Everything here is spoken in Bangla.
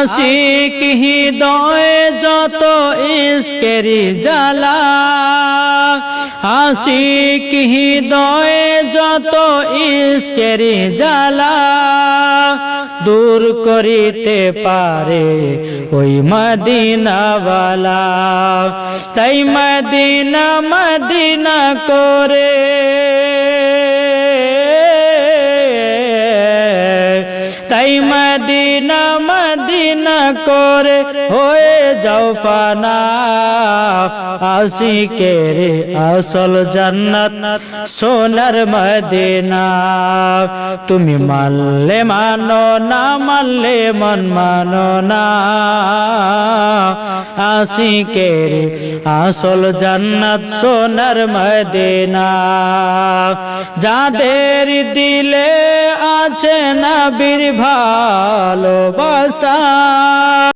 আশিক হৃদয়ে যত ইস্কেরি জ্বালা। আশিক হৃদয়ে যত ইস্কেরি জ্বালা। দূর করিতে পারে ওই মদিনাওয়ালা। তাই মদিনা মদিনা করে তাই মদিনা মদিনা করে হয়ে যাও ফানা। আশিকের আসল জান্নাত সোনার মদিনা তুমি মানলে মানো না, মানলে মন মানো না। আশিকের আসল জান্নাত সোনার মদিনা যাদের দিলে আছে নবীর ভালোবাসা।